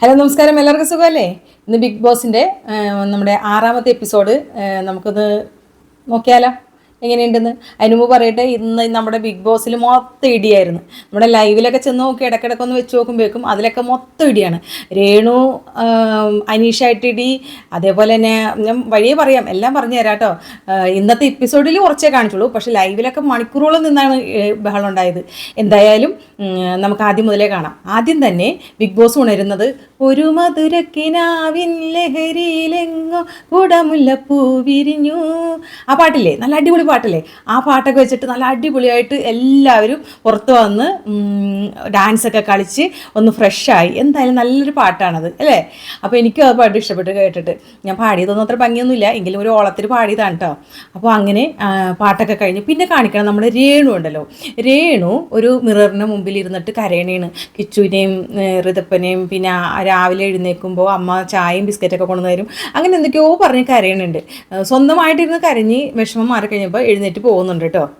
Hello നമസ്കാരം. എല്ലാവർക്കും സുഖമല്ലേ? ഇന്ന് ബിഗ് ബോസിന്റെ നമ്മുടെ ആറാമത്തെ എപ്പിസോഡ് നമുക്കത് നോക്കിയാലോ? എങ്ങനെയുണ്ടെന്ന്? അതിന് മുമ്പ് പറയട്ടെ ഇന്ന് നമ്മുടെ ബിഗ് ബോസിൽ മൊത്തം ഇടിയായിരുന്നു. നമ്മുടെ ലൈവിലൊക്കെ ചെന്ന് നോക്കി ഇടയ്ക്കിടയ്ക്ക് ഒന്ന് വെച്ച് നോക്കുമ്പോഴേക്കും അതിലൊക്കെ മൊത്തം ഇടിയാണ്. രേണു അനീഷായിട്ട് ഇടി അതേപോലെ തന്നെ ഞാൻ വഴിയെ പറയാം എല്ലാം പറഞ്ഞു തരാം കേട്ടോ. ഇന്നത്തെ എപ്പിസോഡിൽ കുറച്ചേ കാണിച്ചുള്ളൂ പക്ഷേ ലൈവിലൊക്കെ മണിക്കൂറുകളിൽ നിന്നാണ് ബഹളം ഉണ്ടായത്. എന്തായാലും നമുക്ക് ആദ്യം മുതലേ കാണാം. ആദ്യം തന്നെ ബിഗ് ബോസ് ഉണരുന്നത് ഒരു മധുരക്കിനാവിൻ ലഹരിയിലെങ്ങോ കുടമുല്ലപ്പൂ വിരിഞ്ഞു. ആ പാട്ടില്ലേ? നല്ല അടിപൊളി പാട്ടല്ലേ? ആ പാട്ടൊക്കെ വെച്ചിട്ട് നല്ല അടിപൊളിയായിട്ട് എല്ലാവരും പുറത്ത് വന്ന് ഡാൻസൊക്കെ കളിച്ച് ഒന്ന് ഫ്രഷായി. എന്തായാലും നല്ലൊരു പാട്ടാണത് അല്ലേ? അപ്പോൾ എനിക്കും ആ പാട്ട് ഇഷ്ടപ്പെട്ട് കേട്ടിട്ട്. ഞാൻ പാടിയതൊന്നും അത്ര ഭംഗിയൊന്നുമില്ല. എങ്കിലും ഒരു ഓളത്തിൽ പാടിയതാണ് കേട്ടോ അപ്പോൾ അങ്ങനെ പാട്ടൊക്കെ കഴിഞ്ഞ് പിന്നെ കാണിക്കണം. നമ്മൾ രേണു ഉണ്ടല്ലോ. രേണു ഒരു മിററിന് മുമ്പിൽ ഇരുന്നിട്ട് കരയണേണ്. കിച്ചുവിനെയും ഋതപ്പനെയും പിന്നെ രാവിലെ എഴുന്നേൽക്കുമ്പോൾ അമ്മ ചായയും ബിസ്ക്കറ്റൊക്കെ കൊണ്ടുവന്ന് തരും. അങ്ങനെ എന്തൊക്കെയോ പറഞ്ഞ് കരയണുണ്ട്. സ്വന്തമായിട്ടിരുന്ന് കരഞ്ഞ് വിഷമം മാറി കഴിഞ്ഞപ്പോൾ എഴുന്നേറ്റ് പോകുന്നുണ്ട് കേട്ടോ.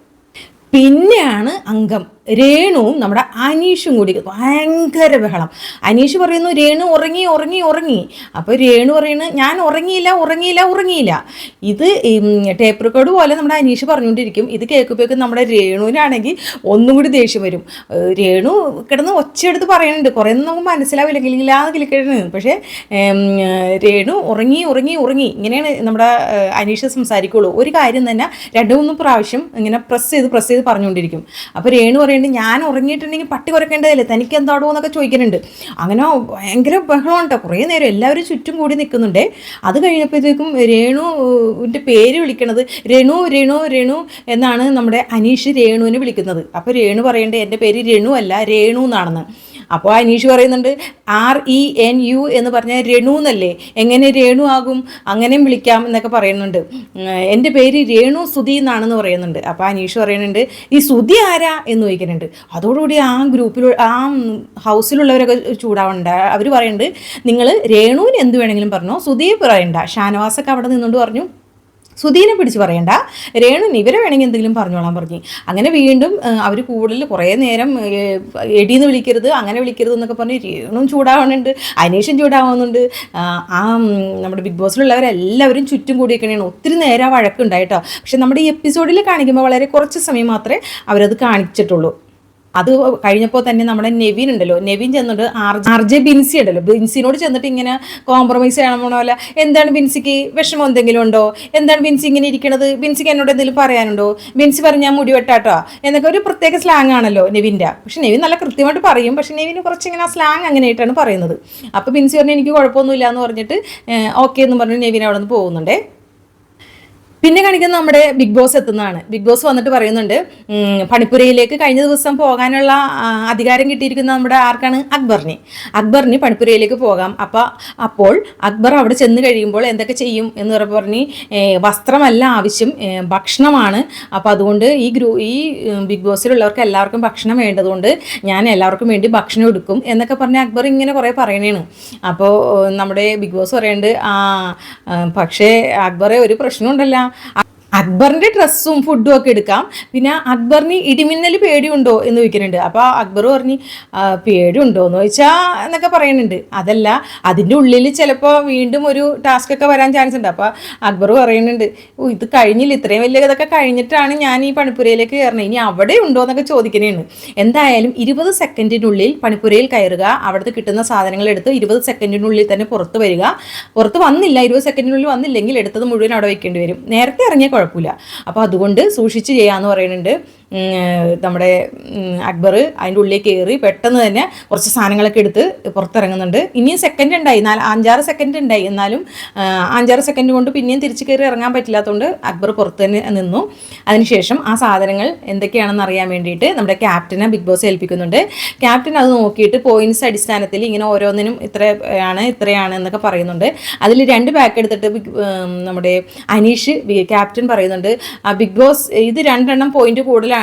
പിന്നെയാണ് അംഗം. രേണുവും നമ്മുടെ അനീഷും കൂടി ഭയങ്കര ബഹളം. അനീഷ് പറയുന്നു രേണു ഉറങ്ങി ഉറങ്ങി ഉറങ്ങി. അപ്പോൾ രേണു പറയുന്നത് ഞാൻ ഉറങ്ങിയില്ല ഉറങ്ങിയില്ല ഉറങ്ങിയില്ല. ഇത് ടേപ്പ് റെക്കോർഡ് പോലെ നമ്മുടെ അനീഷ് പറഞ്ഞുകൊണ്ടിരിക്കും. ഇത് കേൾക്കുമ്പോഴേക്കും നമ്മുടെ രേണുവിനാണെങ്കിൽ ഒന്നും കൂടി ദേഷ്യം വരും. രേണു കിടന്ന് ഒച്ചയെടുത്ത് പറയുന്നുണ്ട്. കുറേ നമുക്ക് മനസ്സിലാവില്ല ഇല്ലാതെ കിളിക്കഴിഞ്ഞു പക്ഷേ രേണു ഉറങ്ങി ഉറങ്ങി ഉറങ്ങി. ഇങ്ങനെയാണ് നമ്മുടെ അനീഷ് സംസാരിക്കുള്ളൂ. ഒരു കാര്യം തന്നെ രണ്ട് മൂന്ന് പ്രാവശ്യം ഇങ്ങനെ പ്രസ് ചെയ്ത് പ്രസ് ചെയ്ത് പറഞ്ഞുകൊണ്ടിരിക്കും. അപ്പോൾ രേണു പറയുന്നുണ്ട് ഞാൻ ഉറങ്ങിയിട്ടുണ്ടെങ്കിൽ പട്ടി കുറയ്ക്കേണ്ടതല്ലേ? തനിക്ക് എന്താടോ എന്നൊക്കെ ചോദിക്കുന്നുണ്ട്. അങ്ങനെ ഭയങ്കര ബഹളമുണ്ട്. കുറേ നേരം എല്ലാവരും ചുറ്റും കൂടി നിൽക്കുന്നുണ്ട്. അത് കഴിഞ്ഞപ്പോഴത്തേക്കും രേണുവിന്റെ പേര് വിളിക്കണത് രേണു രേണു രേണു എന്നാണ് നമ്മുടെ അനീഷ് രേണുവിനെ വിളിക്കുന്നത്. അപ്പോൾ രേണു പറയേണ്ടത് എന്റെ പേര് രേണു അല്ല രേണു എന്നാണെന്ന്. അപ്പോൾ അനീഷ് പറയുന്നുണ്ട് ആർ ഇ എൻ യു എന്ന് പറഞ്ഞാൽ രേണു എന്നല്ലേ? എങ്ങനെ രേണു ആകും? അങ്ങനെയും വിളിക്കാം എന്നൊക്കെ പറയുന്നുണ്ട്. എന്റെ പേര് രേണു സുധി എന്നാണെന്ന് പറയുന്നുണ്ട്. അപ്പോൾ അനീഷ് പറയുന്നുണ്ട് ഈ സുധി ആരാ? എന്ന് ചോദിക്കുന്നുണ്ട്. അതോടുകൂടി ആ ഗ്രൂപ്പിൽ ആ ഹൗസിലുള്ളവരൊക്കെ ചൂടാവണ്ട. അവർ പറയുന്നുണ്ട് നിങ്ങൾ രേണുവിന് എന്ത് വേണമെങ്കിലും പറഞ്ഞോ സുധിയെ പറയണ്ട. ഷാനവാസൊക്കെ അവിടെ നിന്നുകൊണ്ട് പറഞ്ഞു. സുധീനെ പിടിച്ച് പറയണ്ട. രേണു ഇവരെ വേണമെങ്കിൽ എന്തെങ്കിലും പറഞ്ഞോളാൻ പറഞ്ഞു. അങ്ങനെ വീണ്ടും അവർ കൂടുതൽ കുറേ നേരം എടീന്ന് വിളിക്കരുത് അങ്ങനെ വിളിക്കരുത് എന്നൊക്കെ പറഞ്ഞ് രേണും ചൂടാവുന്നുണ്ട് അനീഷും ചൂടാവുന്നുണ്ട്. ആ, നമ്മുടെ ബിഗ് ബോസിലുള്ളവരെല്ലാവരും ചുറ്റും കൂടിയൊക്കെയാണ് ഒത്തിരി നേരം വഴക്കുണ്ടായിട്ടോ പക്ഷെ നമ്മുടെ ഈ എപ്പിസോഡിൽ കാണിക്കുമ്പോൾ വളരെ കുറച്ച് സമയം മാത്രമേ അവരത് കാണിച്ചിട്ടുള്ളൂ. അത് കഴിഞ്ഞപ്പോൾ തന്നെ നമ്മുടെ നെവിൻ ഉണ്ടല്ലോ. നെവിൻ ചെന്നിട്ട് ആർ ജെ ബിൻസി ഉണ്ടല്ലോ. ബിൻസിനോട് ചെന്നിട്ട് ഇങ്ങനെ കോംപ്രമൈസ് ചെയ്യണം പോലെ എന്താണ് ബിൻസിക്ക് വിഷമം എന്തെങ്കിലും ഉണ്ടോ? എന്താണ് ബിൻസി ഇങ്ങനെ ഇരിക്കണത്? ബിൻസിക്ക് എന്നോട് എന്തെങ്കിലും പറയാനുണ്ടോ? ബിൻസി പറഞ്ഞാൽ മുടി വെട്ടാട്ടോ. എന്നൊക്കെ ഒരു പ്രത്യേക സ്ലാങ് ആണല്ലോ നെവിന്റെ. പക്ഷെ നെവിൻ നല്ല കൃത്യമായിട്ട് പറയും. പക്ഷെ നെവിന് കുറച്ച് ഇങ്ങനെ ആ സ്ലാങ് അങ്ങനെയായിട്ടാണ് പറയുന്നത്. അപ്പോൾ ബിൻസി പറഞ്ഞു എനിക്ക് കുഴപ്പമൊന്നുമില്ല എന്ന് പറഞ്ഞിട്ട് ഓക്കെ എന്ന് പറഞ്ഞ് നെവിൻ അവിടെ നിന്ന് പോകുന്നുണ്ടേ. പിന്നെ കാണിക്കുന്നത് നമ്മുടെ ബിഗ് ബോസ് എത്തുന്നതാണ്. ബിഗ് ബോസ് വന്നിട്ട് പറയുന്നുണ്ട് പണിപ്പുരയിലേക്ക് കഴിഞ്ഞ ദിവസം പോകാനുള്ള അധികാരം കിട്ടിയിരിക്കുന്ന നമ്മുടെ ആർക്കാണ്? അക്ബറിന്. അക്ബറിന് പണിപ്പുരയിലേക്ക് പോകാം. അപ്പോൾ അപ്പോൾ അക്ബർ അവിടെ ചെന്ന് കഴിയുമ്പോൾ എന്തൊക്കെ ചെയ്യും എന്ന് പറഞ്ഞ് വസ്ത്രമല്ല ആവശ്യം ഭക്ഷണമാണ്. അപ്പോൾ അതുകൊണ്ട് ഈ ഗ്രൂ ഈ ബിഗ് ബോസിലുള്ളവർക്ക് എല്ലാവർക്കും ഭക്ഷണം വേണ്ടതുകൊണ്ട് ഞാൻ എല്ലാവർക്കും വേണ്ടി ഭക്ഷണം എടുക്കും എന്നൊക്കെ പറഞ്ഞ് അക്ബർ ഇങ്ങനെ കുറേ പറയണേണ്. അപ്പോൾ നമ്മുടെ ബിഗ് ബോസ് പറയുന്നുണ്ട് ആ ആ, പക്ഷേ അക്ബറെ ഒരു പ്രശ്നമുണ്ടല്ലോ. Gracias. അ- അക്ബറിന്റെ ഡ്രസ്സും ഫുഡും ഒക്കെ എടുക്കാം. പിന്നെ അക്ബറിന് ഇടിമിന്നൽ പേടിയുണ്ടോ എന്ന് ചോദിക്കുന്നുണ്ട്. അപ്പോൾ അക്ബർ പറഞ്ഞ് "ആ, പേടിയുണ്ടോ എന്ന് ചോദിച്ചാൽ എന്നൊക്കെ പറയുന്നുണ്ട്. അതല്ല അതിന്റെ ഉള്ളിൽ ചിലപ്പോൾ വീണ്ടും ഒരു ടാസ്ക് ഒക്കെ വരാൻ ചാൻസ് ഉണ്ട്. അപ്പോൾ അക്ബർ പറയുന്നുണ്ട് ഇത് കഴിഞ്ഞില്ല. ഇത്രയും വലിയ ഇതൊക്കെ കഴിഞ്ഞിട്ടാണ് ഞാൻ ഈ പണിപ്പുരയിലേക്ക് കയറണത് ഇനി അവിടെ ഉണ്ടോ എന്നൊക്കെ ചോദിക്കുന്നതാണ് എന്തായാലും ഇരുപത് സെക്കൻഡിനുള്ളിൽ പണിപ്പുരയിൽ കയറുക. അവിടുത്തെ കിട്ടുന്ന സാധനങ്ങൾ എടുത്ത് ഇരുപത് സെക്കൻഡിനുള്ളിൽ തന്നെ പുറത്ത് വരിക. പുറത്ത് വന്നില്ല. ഇരുപത് സെക്കൻഡിനുള്ളിൽ വന്നില്ലെങ്കിൽ എടുത്തത് മുഴുവൻ അവിടെ വയ്ക്കേണ്ടി വരും. നേരത്തെ ഇറങ്ങിയാൽ കുഴപ്പമില്ല അപ്പോൾ അതുകൊണ്ട് സൂക്ഷിച്ച് ചെയ്യാമെന്ന് പറയുന്നുണ്ട്. നമ്മുടെ അക്ബർ അതിന്റെ ഉള്ളിൽ കയറി പെട്ടെന്ന് തന്നെ കുറച്ച് സാധനങ്ങളൊക്കെ എടുത്ത് പുറത്തിറങ്ങുന്നുണ്ട്. ഇനിയും സെക്കൻഡ് ഉണ്ടായി. നാല് അഞ്ചാറ് സെക്കൻഡ് ഉണ്ടായി. എന്നാലും അഞ്ചാറ് സെക്കൻഡ് കൊണ്ട് പിന്നെയും തിരിച്ച് കയറി ഇറങ്ങാൻ പറ്റില്ലാത്തതുകൊണ്ട് അക്ബർ പുറത്ത് തന്നെ നിന്നു. അതിനുശേഷം ആ സാധനങ്ങൾ എന്തൊക്കെയാണെന്ന് അറിയാൻ വേണ്ടിയിട്ട് നമ്മുടെ ക്യാപ്റ്റനെ ബിഗ് ബോസ് ഏൽപ്പിക്കുന്നുണ്ട്. ക്യാപ്റ്റൻ അത് നോക്കിയിട്ട് പോയിന്റ്സ് അടിസ്ഥാനത്തിൽ ഇങ്ങനെ ഓരോന്നിനും ഇത്രയാണ് ഇത്രയാണ് എന്നൊക്കെ പറയുന്നുണ്ട്. അതിൽ രണ്ട് പാക്ക് എടുത്തിട്ട് നമ്മുടെ അനീഷ് ക്യാപ്റ്റൻ പറയുന്നുണ്ട് ബിഗ് ബോസ് ഇത് രണ്ടെണ്ണം പോയിന്റ് കൂടുതലാണ്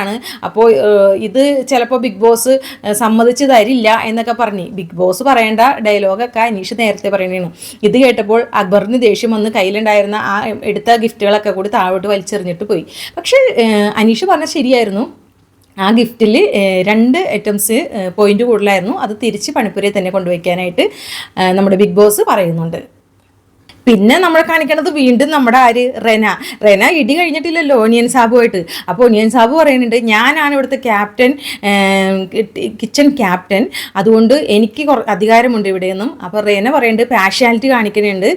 അപ്പോൾ ഇത് ചിലപ്പോൾ ബിഗ് ബോസ് സമ്മതിച്ച് തരില്ല എന്നൊക്കെ പറഞ്ഞ്. ബിഗ് ബോസ് പറയേണ്ട ഡയലോഗൊക്കെ അനീഷ് നേരത്തെ പറയണേണ് ഇത് കേട്ടപ്പോൾ അക്ബറിന് ദേഷ്യം വന്ന് കയ്യിലുണ്ടായിരുന്ന ആ എടുത്ത ഗിഫ്റ്റുകളൊക്കെ കൂടി താഴോട്ട് വലിച്ചെറിഞ്ഞിട്ട് പോയി. പക്ഷേ അനീഷ് പറഞ്ഞ ശരിയായിരുന്നു. ആ ഗിഫ്റ്റിൽ രണ്ട് ഐറ്റംസ് പോയിന്റ് കൂടുതലായിരുന്നു. അത് തിരിച്ച് പണിപ്പുരയിൽ തന്നെ കൊണ്ടുവയ്ക്കാനായിട്ട് നമ്മുടെ ബിഗ് ബോസ് പറയുന്നുണ്ട്. പിന്നെ നമ്മൾ കാണിക്കണത് വീണ്ടും നമ്മുടെ ആര്? റെന. റെന ഇടി കഴിഞ്ഞിട്ടില്ലല്ലോ ഒനിയൻ സാബുമായിട്ട് അപ്പോൾ ഒനിയൻ സാബു പറയുന്നുണ്ട് ഞാനാണ് ഇവിടുത്തെ ക്യാപ്റ്റൻ കിച്ചൺ ക്യാപ്റ്റൻ. അതുകൊണ്ട് എനിക്ക് അധികാരമുണ്ട് ഇവിടെയെന്നും. അപ്പോൾ റെന പറയുന്നുണ്ട് പാഷ്യാലിറ്റി കാണിക്കുന്നുണ്ട്.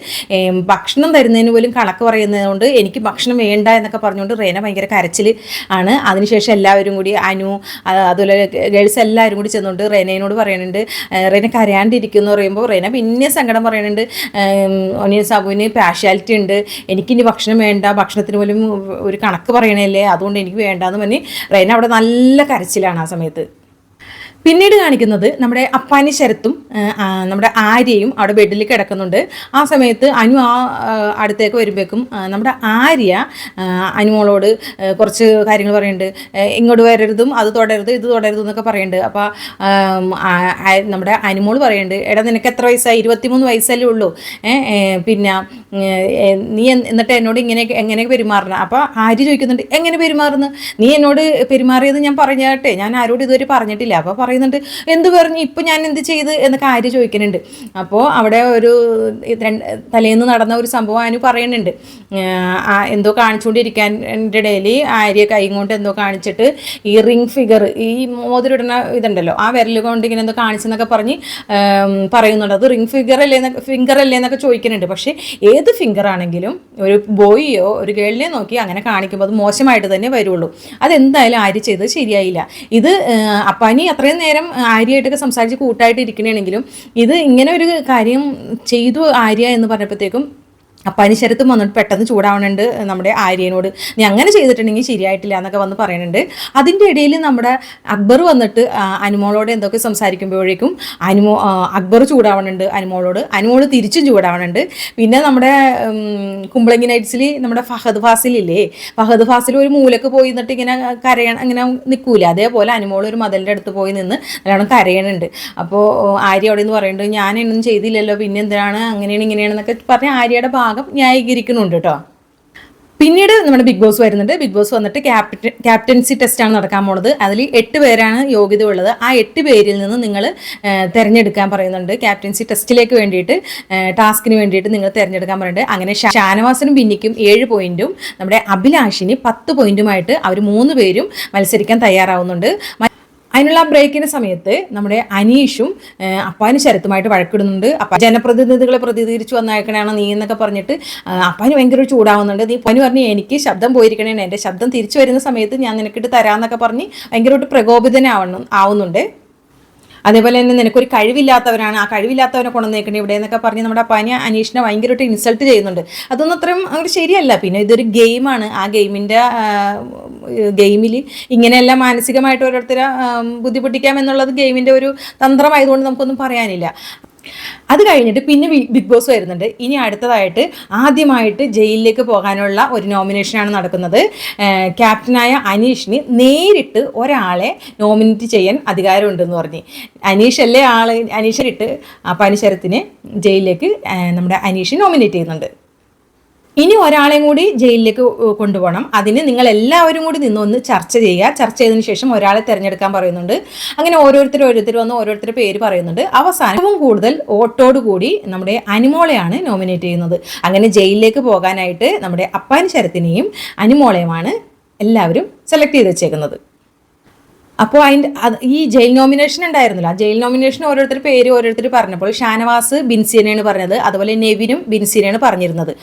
ഭക്ഷണം തരുന്നതിന് പോലും കണക്ക് പറയുന്നതുകൊണ്ട് എനിക്ക് ഭക്ഷണം വേണ്ട എന്നൊക്കെ പറഞ്ഞുകൊണ്ട് റെന ഭയങ്കര കരച്ചിൽ ആണ്. അതിനുശേഷം എല്ലാവരും കൂടി അനു അതുപോലെ ഗേൾസ് എല്ലാവരും കൂടി ചെന്നുകൊണ്ട് റെനയോട് പറയുന്നുണ്ട് റെന കരയാണ്ടിരിക്കുന്നു പറയുമ്പോൾ റെന പിന്നെ സങ്കടം പറയുന്നുണ്ട് ഒനിയൻ സാബുവിന് പാഷ്യാലിറ്റി ഉണ്ട്. എനിക്കിനി ഭക്ഷണം വേണ്ട. ഭക്ഷണത്തിന് പോലും ഒരു കണക്ക് പറയണല്ലേ? അതുകൊണ്ട് എനിക്ക് വേണ്ടാന്ന് പറഞ്ഞ് റെന അവിടെ നല്ല കരച്ചിലാണ് ആ സമയത്ത്. പിന്നീട് കാണിക്കുന്നത് നമ്മുടെ അപ്പാനി ശരത്തും നമ്മുടെ ആര്യയും അവിടെ ബെഡിൽ കിടക്കുന്നുണ്ട്. ആ സമയത്ത് അനു ആ അടുത്തേക്ക് വരുമ്പോഴേക്കും നമ്മുടെ ആര്യ അനുമോളോട് കുറച്ച് കാര്യങ്ങൾ പറയുന്നുണ്ട്. ഇങ്ങോട്ട് വരരുതും അത് തുടരുത് ഇത് തുടരുത് എന്നൊക്കെ പറയുന്നുണ്ട്. അപ്പോൾ നമ്മുടെ അനുമോൾ പറയുന്നുണ്ട് എടാ നിനക്ക് എത്ര വയസ്സായി? ഇരുപത്തിമൂന്ന് വയസ്സല്ലേ ഉള്ളൂ. പിന്നെ നീ എന്നിട്ട് എന്നോട് ഇങ്ങനെ എങ്ങനെ പെരുമാറണം? അപ്പോൾ ആര് ചോദിക്കുന്നുണ്ട് എങ്ങനെ പെരുമാറുന്നു? നീ എന്നോട് പെരുമാറിയത് ഞാൻ പറഞ്ഞാട്ടെ ഞാൻ ആരോട് ഇതുവരെ പറഞ്ഞിട്ടില്ല. അപ്പോൾ പറയുന്നുണ്ട് എന്ത് പറഞ്ഞു? ഇപ്പം ഞാൻ എന്ത് ചെയ്ത്? എന്നൊക്കെ ആര്യ ചോദിക്കുന്നുണ്ട്. അപ്പോൾ അവിടെ ഒരു തലേന്ന് നടന്ന ഒരു സംഭവം അനു പറയുന്നുണ്ട്. എന്തോ കാണിച്ചുകൊണ്ടിരിക്കാൻ ഇടയിൽ ആര്യ കൈ കൊണ്ട് എന്തോ കാണിച്ചിട്ട് ഈ റിംഗ് ഫിഗർ ഈ മോതിരിടുന്ന ഇതുണ്ടല്ലോ ആ വിരൽ കൊണ്ട് ഇങ്ങനെ എന്തോ കാണിച്ചെന്നൊക്കെ പറഞ്ഞ് പറയുന്നുണ്ട്. അത് റിംഗ് ഫിഗർ അല്ലേ ഫിംഗർ അല്ലേ എന്നൊക്കെ ചോദിക്കുന്നുണ്ട്. പക്ഷേ ഫിംഗർ ആണെങ്കിലും ഒരു ബോയിയോ ഒരു ഗേളിനെ നോക്കി അങ്ങനെ കാണിക്കുമ്പോൾ അത് മോശമായിട്ട് തന്നെ വരുള്ളൂ. അതെന്തായാലും ആര്യ ചെയ്തത് ശരിയായില്ല. ഇത് അപ്പാനി അത്രയും നേരം ആര്യയായിട്ടൊക്കെ സംസാരിച്ച് കൂട്ടായിട്ട് ഇരിക്കണമെങ്കിലും ഇത് ഇങ്ങനെ ഒരു കാര്യം ചെയ്തു ആര്യ എന്ന് പറഞ്ഞപ്പോഴത്തേക്കും അപ്പാനി ശരത്തും വന്നിട്ട് പെട്ടെന്ന് ചൂടാവണുണ്ട് നമ്മുടെ ആര്യനോട്. നീ അങ്ങനെ ചെയ്തിട്ടുണ്ടെങ്കിൽ ശരിയായിട്ടില്ല എന്നൊക്കെ വന്ന് പറയുന്നുണ്ട് അതിന്റെ ഇടയിൽ നമ്മുടെ അക്ബർ വന്നിട്ട് അനുമോളോട് എന്തൊക്കെ സംസാരിക്കുമ്പോഴേക്കും അനുമോ അക്ബർ ചൂടാവണുണ്ട് അനുമോളോട്. അനുമോൾ തിരിച്ചും ചൂടാവണുണ്ട്. പിന്നെ നമ്മുടെ കുമ്പളങ്ങി നൈറ്റ്സിൽ നമ്മുടെ ഫഹദ് ഫാസിലില്ലേ ഫഹദ് ഫാസിൽ ഒരു മൂലക്ക് പോയി നിന്നിട്ട് ഇങ്ങനെ കരയണം ഇങ്ങനെ നിൽക്കൂല അതേപോലെ അനുമോൾ ഒരു മതിലിന്റെ അടുത്ത് പോയി നിന്ന് നല്ലോണം കരയണുണ്ട്. അപ്പോൾ ആര്യ അവിടെ നിന്ന് പറയുന്നുണ്ട് ഞാനൊന്നും ചെയ്തില്ലല്ലോ പിന്നെ എന്തിനാണ് അങ്ങനെയാണ് ഇങ്ങനെയാണെന്നൊക്കെ പറഞ്ഞ് ആര്യയുടെ ഭാഗം ന്യായീകരിക്കുന്നുണ്ട് കേട്ടോ. പിന്നീട് നമ്മുടെ ബിഗ് ബോസ് വരുന്നുണ്ട്. ബിഗ് ബോസ് വന്നിട്ട് ക്യാപ്റ്റൻ ക്യാപ്റ്റൻസി ടെസ്റ്റാണ് നടക്കാൻ പോണത്. അതിൽ എട്ട് പേരാണ് യോഗ്യത ഉള്ളത് ആ എട്ട് പേരിൽ നിന്ന് നിങ്ങൾ തിരഞ്ഞെടുക്കാൻ പറയുന്നുണ്ട്. ക്യാപ്റ്റൻസി ടെസ്റ്റിലേക്ക് വേണ്ടിയിട്ട് ടാസ്കിന് വേണ്ടിയിട്ട് നിങ്ങൾ തിരഞ്ഞെടുക്കാൻ പറയുന്നുണ്ട്. അങ്ങനെ ഷാനവാസിനും ബിന്നിക്കും ഏഴ് പോയിന്റും നമ്മുടെ അഭിലാഷിന് പത്ത് പോയിന്റുമായിട്ട് അവർ മൂന്ന് പേരും മത്സരിക്കാൻ തയ്യാറാവുന്നുണ്ട്. അതിനുള്ള ബ്രേക്കിന് സമയത്ത് നമ്മുടെ അനീഷും അപ്പാന് ശരത്തുമായിട്ട് വഴക്കിടുന്നുണ്ട്. അപ്പ ജനപ്രതിനിധികളെ പ്രതിനിധീകരിച്ച് വന്നേക്കണാണ് നീ എന്നൊക്കെ പറഞ്ഞിട്ട് അപ്പാന് ഭയങ്കര ചൂടാവുന്നുണ്ട്. നീ പനി പറഞ്ഞു എനിക്ക് ശബ്ദം പോയിരിക്കണേ എന്റെ ശബ്ദം തിരിച്ചു വരുന്ന സമയത്ത് ഞാൻ നിനക്കിട്ട് തരാമെന്നൊക്കെ പറഞ്ഞ് ഭയങ്കരമായിട്ട് പ്രകോപിതനാവണം ആവുന്നുണ്ട്. അതേപോലെ തന്നെ നിനക്കൊരു കഴിവില്ലാത്തവരാണ് ആ കഴിവില്ലാത്തവനെ കൊണ്ടുവന്നേക്കണേ ഇവിടെ എന്നൊക്കെ പറഞ്ഞ് നമ്മുടെ അപ്പാനി അനീഷിനെ ഭയങ്കരമായിട്ട് ഇൻസൾട്ട് ചെയ്യുന്നുണ്ട്. അതൊന്നും അത്രയും അങ്ങനെ ശരിയല്ല. പിന്നെ ഇതൊരു ഗെയിമാണ് ആ ഗെയിമിന്റെ ഗെയിമിൽ ഇങ്ങനെയെല്ലാം മാനസികമായിട്ട് ഓരോരുത്തരെ ബുദ്ധിമുട്ടിക്കാം എന്നുള്ളത് ഗെയിമിന്റെ ഒരു തന്ത്രമായതുകൊണ്ട് നമുക്കൊന്നും പറയാനില്ല. അത് കഴിഞ്ഞിട്ട് പിന്നെ ബിഗ് ബോസ് വരുന്നുണ്ട്. ഇനി അടുത്തതായിട്ട് ആദ്യമായിട്ട് ജയിലിലേക്ക് പോകാനുള്ള ഒരു നോമിനേഷനാണ് നടക്കുന്നത്. ക്യാപ്റ്റനായ അനീഷിന് നേരിട്ട് ഒരാളെ നോമിനേറ്റ് ചെയ്യാൻ അധികാരമുണ്ടെന്ന് പറഞ്ഞ്. അനീഷ് അല്ലേ ആൾ അനീഷിട്ട് ആ പനിശരത്തിന് ജയിലിലേക്ക് നമ്മുടെ അനീഷ് നോമിനേറ്റ് ചെയ്യുന്നുണ്ട്. ഇനി ഒരാളെയും കൂടി ജയിലിലേക്ക് കൊണ്ടുപോകണം. അതിന് നിങ്ങൾ എല്ലാവരും കൂടി നിന്നൊന്ന് ചർച്ച ചെയ്യുക. ചർച്ച ചെയ്തതിന് ശേഷം ഒരാളെ തിരഞ്ഞെടുക്കാൻ പറയുന്നുണ്ട്. അങ്ങനെ ഓരോരുത്തർ ഓരോരുത്തർ വന്ന് ഓരോരുത്തരുടെ പേര് പറയുന്നുണ്ട്. അവസാനവും കൂടുതൽ കൂടി നമ്മുടെ അനിമോളെയാണ് നോമിനേറ്റ് ചെയ്യുന്നത്. അങ്ങനെ ജയിലിലേക്ക് പോകാനായിട്ട് നമ്മുടെ അപ്പാൻ ശരത്തിനെയും അനിമോളയുമാണ് എല്ലാവരും സെലക്ട് ചെയ്ത് വെച്ചേക്കുന്നത്. അപ്പോൾ അതിന്റെ അത് ഈ ജയിൽ നോമിനേഷൻ ഉണ്ടായിരുന്നില്ല. ആ ജയിൽ നോമിനേഷൻ ഓരോരുത്തർ പേര് ഓരോരുത്തർ പറഞ്ഞപ്പോൾ ഷാനവാസ് ബിൻസീനയാണ് പറഞ്ഞത്. അതുപോലെ നെവിനും ബിൻസീനയാണ് പറഞ്ഞിരുന്നത്.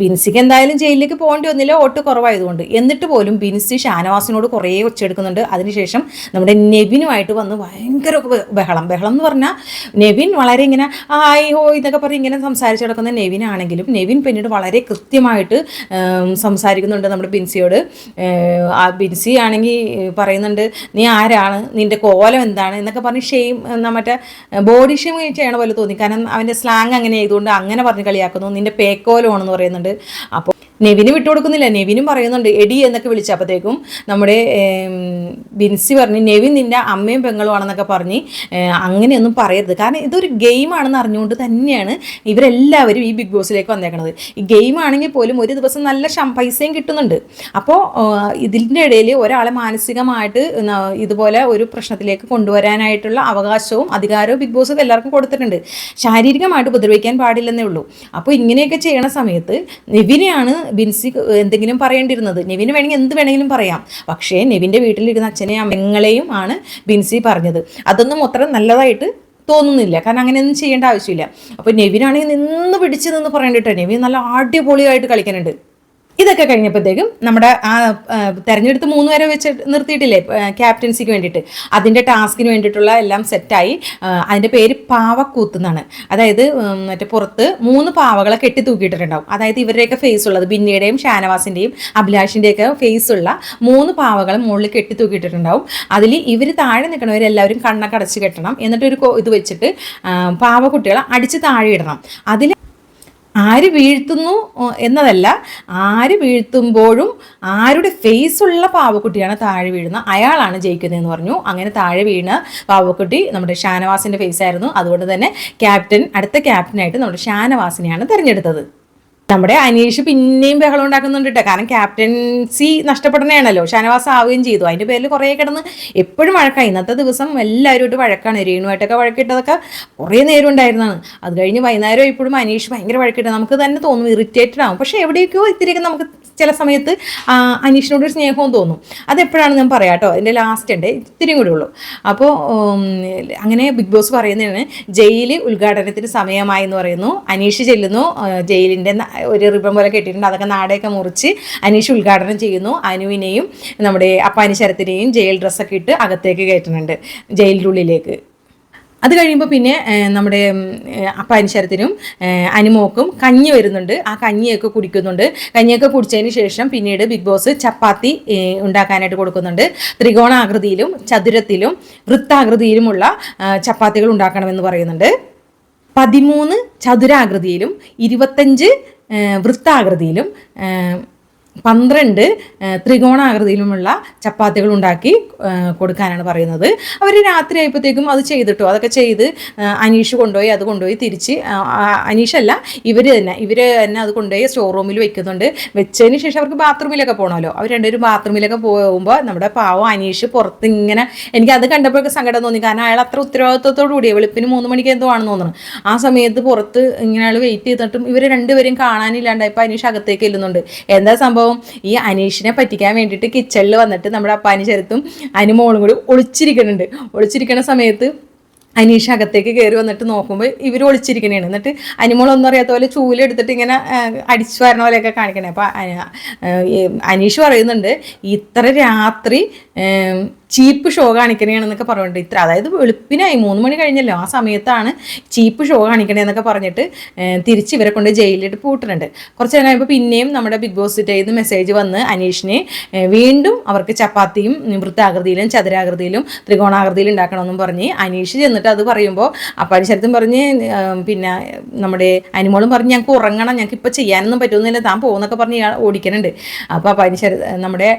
ബിൻസിക്ക് എന്തായാലും ജയിലിലേക്ക് പോകേണ്ടി വന്നില്ല. വോട്ട് കുറവായതുകൊണ്ട്. എന്നിട്ട് പോലും ബിൻസി ഷാനവാസിനോട് കുറേ ഒച്ചെടുക്കുന്നുണ്ട് അതിനുശേഷം നമ്മുടെ നെബിനുമായിട്ട് വന്ന് ഭയങ്കര ബഹളം. ബഹളം എന്ന് പറഞ്ഞാൽ നെവിൻ വളരെ ഇങ്ങനെ ആയി ഹോ ഇതൊക്കെ പറഞ്ഞ് ഇങ്ങനെ സംസാരിച്ച് കിടക്കുന്ന നെവിനാണെങ്കിലും നെവിൻ പിന്നീട് വളരെ കൃത്യമായിട്ട് സംസാരിക്കുന്നുണ്ട് നമ്മുടെ ബിൻസിയോട്. ആ ബിൻസി ആണെങ്കിൽ പറയുന്നുണ്ട് നീ ആരാണ്? നിന്റെ കോലം എന്താണ്? എന്നൊക്കെ പറഞ്ഞ് ഷെയിം മറ്റേ ബോഡി ഷെയിം ചെയ്യണ പോലെ തോന്നി. കാരണം അവന്റെ സ്ലാങ് അങ്ങനെ ആയതുകൊണ്ട് അങ്ങനെ പറഞ്ഞ് കളിയാക്കുന്നു. പേക്കോലമാണെന്ന് പറയുന്നുണ്ട്. അപ്പോൾ നെവിന് വിട്ടുകൊടുക്കുന്നില്ല നെവിനും പറയുന്നുണ്ട് എടി എന്നൊക്കെ വിളിച്ചപ്പോഴത്തേക്കും നമ്മുടെ ബിൻസി പറഞ്ഞ് നെവിൻ നിന്റെ അമ്മയും പെങ്ങളും ആണെന്നൊക്കെ പറഞ്ഞ് അങ്ങനെയൊന്നും പറയരുത്. കാരണം ഇതൊരു ഗെയിമാണെന്ന് അറിഞ്ഞുകൊണ്ട് തന്നെയാണ് ഇവരെല്ലാവരും ഈ ബിഗ് ബോസിലേക്ക് വന്നേക്കുന്നത് ഈ ഗെയിമാണെങ്കിൽ പോലും ഒരു ദിവസം നല്ല പൈസയും കിട്ടുന്നുണ്ട്. അപ്പോൾ ഇതിന്റെ ഇടയിൽ ഒരാളെ മാനസികമായിട്ട് ഇതുപോലെ ഒരു പ്രശ്നത്തിലേക്ക് കൊണ്ടുവരാനായിട്ടുള്ള അവകാശവും അധികാരവും ബിഗ് ബോസ് എല്ലാവർക്കും കൊടുത്തിട്ടുണ്ട്. ശാരീരികമായിട്ട് ഉപദ്രവിക്കാൻ പാടില്ലെന്നേ ഉള്ളൂ. അപ്പോൾ ഇങ്ങനെയൊക്കെ ചെയ്യണ സമയത്ത് നെവിനെയാണ് ബിൻസി എന്തെങ്കിലും പറയേണ്ടിരുന്നത് നെവിന് വേണമെങ്കിൽ എന്ത് വേണമെങ്കിലും പറയാം. പക്ഷേ നെവിന്റെ വീട്ടിലിരുന്ന അച്ഛനെയും അമ്മങ്ങളെയും ആണ് ബിൻസി പറഞ്ഞത്. അതൊന്നും അത്ര നല്ലതായിട്ട് തോന്നുന്നില്ല. കാരണം അങ്ങനെയൊന്നും ചെയ്യേണ്ട ആവശ്യമില്ല. അപ്പോൾ നെവിനാണെങ്കിൽ നിന്ന് പിടിച്ച് നിന്ന് പറയേണ്ടിട്ടോ നെവിൻ നല്ല അടിപൊളിയായിട്ട് കളിക്കാനുണ്ട് ഇതൊക്കെ കഴിഞ്ഞപ്പോഴത്തേക്കും നമ്മുടെ ആ തെരഞ്ഞെടുത്ത് മൂന്ന് പേരെ വെച്ച് നിർത്തിയിട്ടില്ലേ ക്യാപ്റ്റൻസിക്ക് വേണ്ടിയിട്ട്. അതിന്റെ ടാസ്കിന് വേണ്ടിയിട്ടുള്ള എല്ലാം സെറ്റായി. അതിന്റെ പേര് പാവക്കൂത്ത് എന്നാണ്. അതായത് മറ്റേ പുറത്ത് മൂന്ന് പാവകളെ കെട്ടി തൂക്കിയിട്ടിട്ടുണ്ടാവും. അതായത് ഇവരുടെയൊക്കെ ഫേസ് ഉള്ളത് ബിന്നിയുടെയും ഷാനവാസിന്റെയും അഭിലാഷിന്റെയൊക്കെ ഫേസ് ഉള്ള മൂന്ന് പാവകളെ മുകളിൽ കെട്ടി തൂക്കിയിട്ടിട്ടുണ്ടാവും. അതിൽ ഇവർ താഴെ നിൽക്കണവരെല്ലാവരും കണ്ണൊക്കെ അടച്ച് കെട്ടണം. എന്നിട്ടൊരു ഇത് വെച്ചിട്ട് പാവക്കുട്ടികളെ അടിച്ച് താഴെ ഇടണം. അതിൽ ആര് വീഴ്ത്തുന്നു എന്നതല്ല. ആര് വീഴ്ത്തുമ്പോഴും ആരുടെ ഫേസ് ഉള്ള പാവക്കുട്ടിയാണ് താഴെ വീഴുന്നത്. അയാളാണ് ജയിക്കുന്നതെന്ന് പറഞ്ഞു. അങ്ങനെ താഴെ വീണ പാവക്കുട്ടി നമ്മുടെ ഷാനവാസിന്റെ ഫേസ് ആയിരുന്നു. അതുകൊണ്ട് തന്നെ ക്യാപ്റ്റൻ അടുത്ത ക്യാപ്റ്റനായിട്ട് നമ്മുടെ ഷാനവാസിനെയാണ് തിരഞ്ഞെടുത്തത്. നമ്മുടെ അനീഷ് പിന്നെയും ബഹളം ഉണ്ടാക്കുന്നുണ്ട് കേട്ടോ കാരണം ക്യാപ്റ്റൻസി നഷ്ടപ്പെടുന്നതാണല്ലോ. ഷാനവാസ് ആവുകയും ചെയ്തു. അതിന്റെ പേരിൽ കുറേ കിടന്ന് എപ്പോഴും വഴക്കായി. ഇന്നത്തെ ദിവസം എല്ലാവരുമായിട്ട് വഴക്കാണ്. രേണുവായിട്ടൊക്കെ വഴക്കിട്ടതൊക്കെ കുറേ നേരം ഉണ്ടായിരുന്നതാണ് അത് കഴിഞ്ഞ് വൈകുന്നേരം ഇപ്പോഴും അനീഷ് ഭയങ്കര വഴക്കിട്ട്. നമുക്ക് തന്നെ തോന്നും ഇറിറ്റേറ്റഡ് ആവും. പക്ഷേ എവിടെയൊക്കെയോ ഇത്തിരിയൊക്കെ നമുക്ക് ചില സമയത്ത് അനീഷിനോട് സ്നേഹവും തോന്നും. അതെപ്പോഴാണ് ഞാൻ പറയാം കേട്ടോ എന്റെ ലാസ്റ്റ് ഉണ്ട് ഇത്തിരി കൂടെ ഉള്ളൂ. അപ്പോൾ അങ്ങനെ ബിഗ് ബോസ് പറയുന്നതാണ് ജയിൽ ഉദ്ഘാടനത്തിന് സമയമായി എന്ന് പറയുന്നു. അനീഷ് ചെല്ലുന്നു. ജയിലിന്റെ ഒരു റിബൺ പോലെ കെട്ടിയിട്ടുണ്ട്. അതൊക്കെ നാടയൊക്കെ മുറിച്ച് അനീഷ് ഉദ്ഘാടനം ചെയ്യുന്നു. അനുവിനെയും നമ്മുടെ അപ്പാനി ശരത്തിനെയും ജയിൽ ഡ്രസ്സൊക്കെ ഇട്ട് അകത്തേക്ക് കയറ്റുന്നുണ്ട് ജയിലിന്റെ ഉള്ളിലേക്ക്. അത് കഴിയുമ്പോൾ പിന്നെ നമ്മുടെ അപ്പാനിശരത്തിനും അനുമോക്കും കഞ്ഞി വരുന്നുണ്ട്. ആ കഞ്ഞിയൊക്കെ കുടിക്കുന്നുണ്ട്. കഞ്ഞിയൊക്കെ കുടിച്ചതിന് ശേഷം പിന്നീട് ബിഗ് ബോസ് ചപ്പാത്തി ഉണ്ടാക്കാനായിട്ട് കൊടുക്കുന്നുണ്ട്. ത്രികോണാകൃതിയിലും ചതുരത്തിലും വൃത്താകൃതിയിലുമുള്ള ചപ്പാത്തികൾ ഉണ്ടാക്കണമെന്ന് പറയുന്നുണ്ട്. പതിമൂന്ന് ചതുരാകൃതിയിലും ഇരുപത്തഞ്ച് വൃത്താകൃതിയിലും പന്ത്രണ്ട് ത്രികോണാകൃതിയിലുമുള്ള ചപ്പാത്തികൾ ഉണ്ടാക്കി കൊടുക്കാനാണ് പറയുന്നത്. അവർ രാത്രി ആയപ്പോഴത്തേക്കും അത് ചെയ്തിട്ടു? അതൊക്കെ ചെയ്ത് അനീഷ് കൊണ്ടുപോയി അത് കൊണ്ടുപോയി തിരിച്ച് അനീഷല്ല ഇവർ തന്നെ ഇവർ തന്നെ അത് കൊണ്ടുപോയി സ്റ്റോർ റൂമിൽ വെക്കുന്നുണ്ട്. വെച്ചതിന് ശേഷം അവർക്ക് ബാത്റൂമിലൊക്കെ പോകണമല്ലോ അവർ രണ്ടുപേരും ബാത്റൂമിലൊക്കെ പോകുമ്പോൾ നമ്മുടെ പാവം അനീഷ് പുറത്ത് ഇങ്ങനെ എനിക്ക് അത് കണ്ടപ്പോഴൊക്കെ സങ്കടം തോന്നി. കാരണം അയാൾ അത്ര ഉത്തരവാദിത്വത്തോടു കൂടി വെളുപ്പിന് മൂന്ന് മണിക്ക് എന്തോ ആണെന്ന് തോന്നുന്നു. ആ സമയത്ത് പുറത്ത് ഇങ്ങനെ ആൾ വെയിറ്റ് ചെയ്തിട്ടും ഇവർ രണ്ടുപേരും കാണാനില്ലാണ്ടായപ്പോൾ അനീഷ് അകത്തേക്ക് ചെല്ലുന്നുണ്ട്. എന്താ സംഭവം? ഈ അനീഷിനെ പറ്റിക്കാൻ വേണ്ടിയിട്ട് കിച്ചണിൽ വന്നിട്ട് നമ്മുടെ അപ്പാനി ചെറുത്തും അനുമോളും കൂടി ഒളിച്ചിരിക്കുന്നുണ്ട്. ഒളിച്ചിരിക്കുന്ന സമയത്ത് അനീഷ് അകത്തേക്ക് കയറി വന്നിട്ട് നോക്കുമ്പോൾ ഇവർ ഒളിച്ചിരിക്കണേണ്. എന്നിട്ട് അനിമോളൊന്നും അറിയാത്ത പോലെ ചൂലെടുത്തിട്ട് ഇങ്ങനെ അടിച്ചു വരണ പോലെയൊക്കെ കാണിക്കണേ. അപ്പോൾ അനീഷ് പറയുന്നുണ്ട് ഇത്ര രാത്രി ചീപ്പ് ഷോ കാണിക്കണേണെന്നൊക്കെ പറഞ്ഞിട്ട് ഇത്ര അതായത് വെളുപ്പിനായി മൂന്ന് മണി കഴിഞ്ഞല്ലോ ആ സമയത്താണ് ചീപ്പ് ഷോ കാണിക്കണേന്നൊക്കെ പറഞ്ഞിട്ട് തിരിച്ച് ഇവരെ കൊണ്ട് ജയിലിലിട്ട് പൂട്ടുന്നുണ്ട് കുറച്ച് നേരം കഴിയുമ്പോൾ പിന്നെയും നമ്മുടെ ബിഗ് ബോസ് ചെയ്ത് മെസ്സേജ് വന്ന് അനീഷിനെ വീണ്ടും അവർക്ക് ചപ്പാത്തിയും വൃത്താകൃതിയിലും ചതുരാകൃതിയിലും ത്രികോണാകൃതിയിലും ഉണ്ടാക്കണമെന്നും പറഞ്ഞ് അനീഷ് ചെന്നിട്ട് അത് പറയുമ്പോൾ അപ്പം ശരത്തും പറഞ്ഞ് പിന്നെ നമ്മുടെ അനിമോളും പറഞ്ഞ് ഞങ്ങൾക്ക് ഉറങ്ങണം ഞങ്ങൾക്ക് ഇപ്പോൾ ചെയ്യാനൊന്നും പറ്റുമെന്നില്ല താൻ പോകുന്നൊക്കെ പറഞ്ഞ് ഇയാൾ ഓടിക്കുന്നുണ്ട് അപ്പോൾ അപ്പം ശര നമ്മുടെ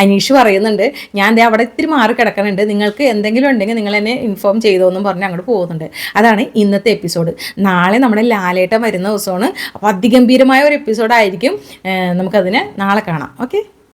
അനീഷ് പറയുന്നുണ്ട് ഞാൻ ദേ അവിടെ ഇത്തിരി മാറി കിടക്കുന്നുണ്ട് നിങ്ങൾക്ക് എന്തെങ്കിലും ഉണ്ടെങ്കിൽ നിങ്ങൾ എന്നെ ഇൻഫോം ചെയ്തോന്നും പറഞ്ഞ് അങ്ങോട്ട് പോകുന്നുണ്ട്. അതാണ് ഇന്നത്തെ എപ്പിസോഡ് നാളെ നമ്മുടെ ലാലേട്ടൻ വരുന്ന ദിവസമാണ്. അപ്പോൾ അതിഗംഭീരമായ ഒരു എപ്പിസോഡായിരിക്കും നമുക്കതിനെ നാളെ കാണാം. ഓക്കെ